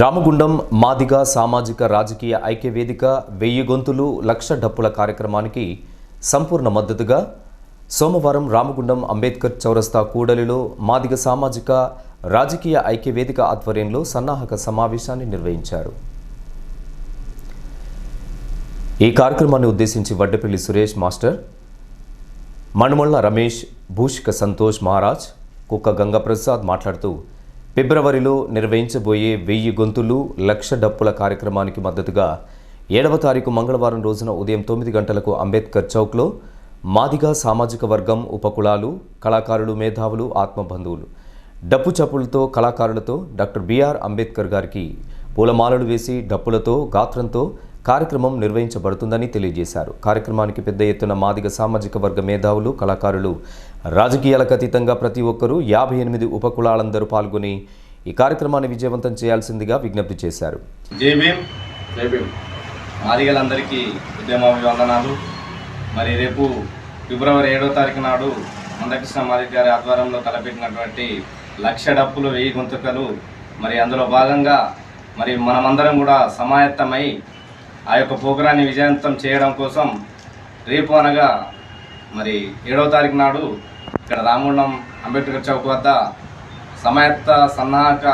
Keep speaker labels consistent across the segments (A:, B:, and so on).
A: రామగుండం మాదిగ సామాజిక రాజకీయ ఐక్య వేదిక వెయ్యి గొంతులు లక్ష డప్పుల కార్యక్రమానికి సంపూర్ణ మద్దతుగా సోమవారం రామగుండం అంబేద్కర్ చౌరస్తా కూడలిలో మాదిగ సామాజిక రాజకీయ ఐక్య వేదిక ఆధ్వర్యంలో సన్నాహక సమావేశాన్ని నిర్వహించారు. ఈ కార్యక్రమాన్ని ఉద్దేశించి వడ్డపల్లి సురేష్ మాస్టర్ మణుమళ్ళ రమేష్ భూషిక సంతోష్ మహారాజ్ కుక్క గంగప్రసాద్ మాట్లాడుతూ ఫిబ్రవరిలో నిర్వహించబోయే వెయ్యి గొంతులు లక్ష డప్పుల కార్యక్రమానికి మద్దతుగా ఏడవ తారీఖు మంగళవారం రోజున ఉదయం తొమ్మిది గంటలకు అంబేద్కర్ చౌక్లో మాదిగా సామాజిక వర్గం ఉపకులాలు కళాకారులు మేధావులు ఆత్మబంధువులు. డప్పు చప్పులతో కళాకారులతో డాక్టర్ బిఆర్ అంబేద్కర్ గారికి పూలమాలలు వేసి డప్పులతో గాత్రంతో కార్యక్రమం నిర్వహించబడుతుందని తెలియజేశారు. కార్యక్రమానికి పెద్ద ఎత్తున మాదిగ సామాజిక వర్గ మేధావులు కళాకారులు రాజకీయాలకు అతీతంగా ప్రతి ఒక్కరూ యాభై ఎనిమిది ఉపకులాలందరూ పాల్గొని ఈ కార్యక్రమాన్ని విజయవంతం చేయాల్సిందిగా విజ్ఞప్తి చేశారు.
B: మాదిగలందరికీ ఉద్యమాభివందనాలు. మరి రేపు ఫిబ్రవరి ఏడో తారీఖు నాడు మందకృష్ణ మాదిగ గారి ఆధ్వర్యంలో తలపెట్టినటువంటి లక్ష డప్పులు వెయ్యి గుంతకలు మరి అందులో భాగంగా మరి మనమందరం కూడా సమాయత్తమై ఆ యొక్క ప్రోగ్రాన్ని విజయవంతం చేయడం కోసం రేపు అనగా మరి ఏడవ తారీఖు నాడు ఇక్కడ రామగుండం అంబేద్కర్ చౌక్ వద్ద సమాయత్త సన్నాహక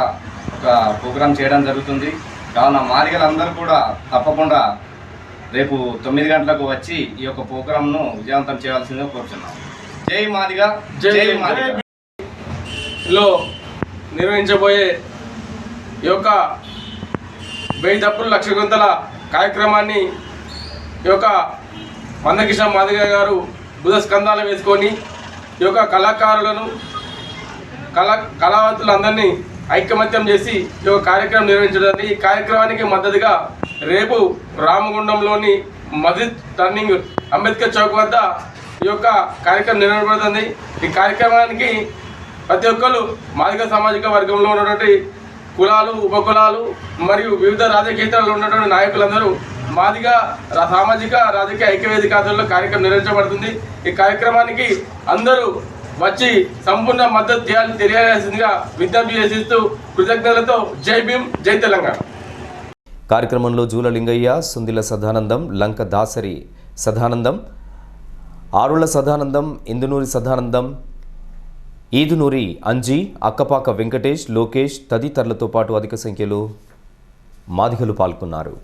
B: ఒక ప్రోగ్రాం చేయడం జరుగుతుంది. కావున మాదిగలందరూ కూడా తప్పకుండా రేపు తొమ్మిది గంటలకు వచ్చి ఈ యొక్క ప్రోగ్రాంను విజయవంతం చేయవలసిందిగా కోరుతున్నాం జై మాదిగ జై మాదిగ.
C: లో నిర్వహించబోయే ఈ యొక్క వెయ్యి తప్పులు లక్ష గుంతల కార్యక్రమాన్ని ఈ యొక్క మందకిష మాదిగ గారు బుధ స్కందాలు వేసుకొని ఈ యొక్క కళాకారులను కళా కళావంతులందరినీ ఐకమత్యం చేసి ఈ యొక్క కార్యక్రమం నిర్వహించడం ఈ కార్యక్రమానికి మద్దతుగా రేపు రామగుండంలోని మజిద్ టర్నింగ్ అంబేద్కర్ చౌక్ వద్ద ఈ యొక్క కార్యక్రమం నిర్వహించబడుతుంది. ఈ కార్యక్రమానికి ప్రతి ఒక్కరు మాదిక సామాజిక వర్గంలో ఉన్నటువంటి కులాలు ఉపకులాలు మరియు వివిధ రాజకీయాల్లో ఉన్నటువంటి నాయకులందరూ మాదిగా సామాజిక రాజకీయ ఐక్యవేదిక ఆధ్వర్యంలో కార్యక్రమం నిర్వహించబడుతుంది. ఈ కార్యక్రమానికి అందరూ వచ్చి సంపూర్ణ మద్దతు చేయాలని తెలియజేసిందిగా విజ్ఞప్తి చేసిస్తూ కృతజ్ఞతలతో జై భీమ్ జై తెలంగాణ.
A: కార్యక్రమంలో జూల లింగయ్య సుందిల సదానందం లంక దాసరి సదానందం ఆరుళ్ళ సదానందం ఇందునూరి సదానందం ఈదునూరి అంజీ అక్కపాక వెంకటేష్ లోకేష్ తదితరులతో పాటు అధిక సంఖ్యలో మాదిగలు పాల్గొన్నారు.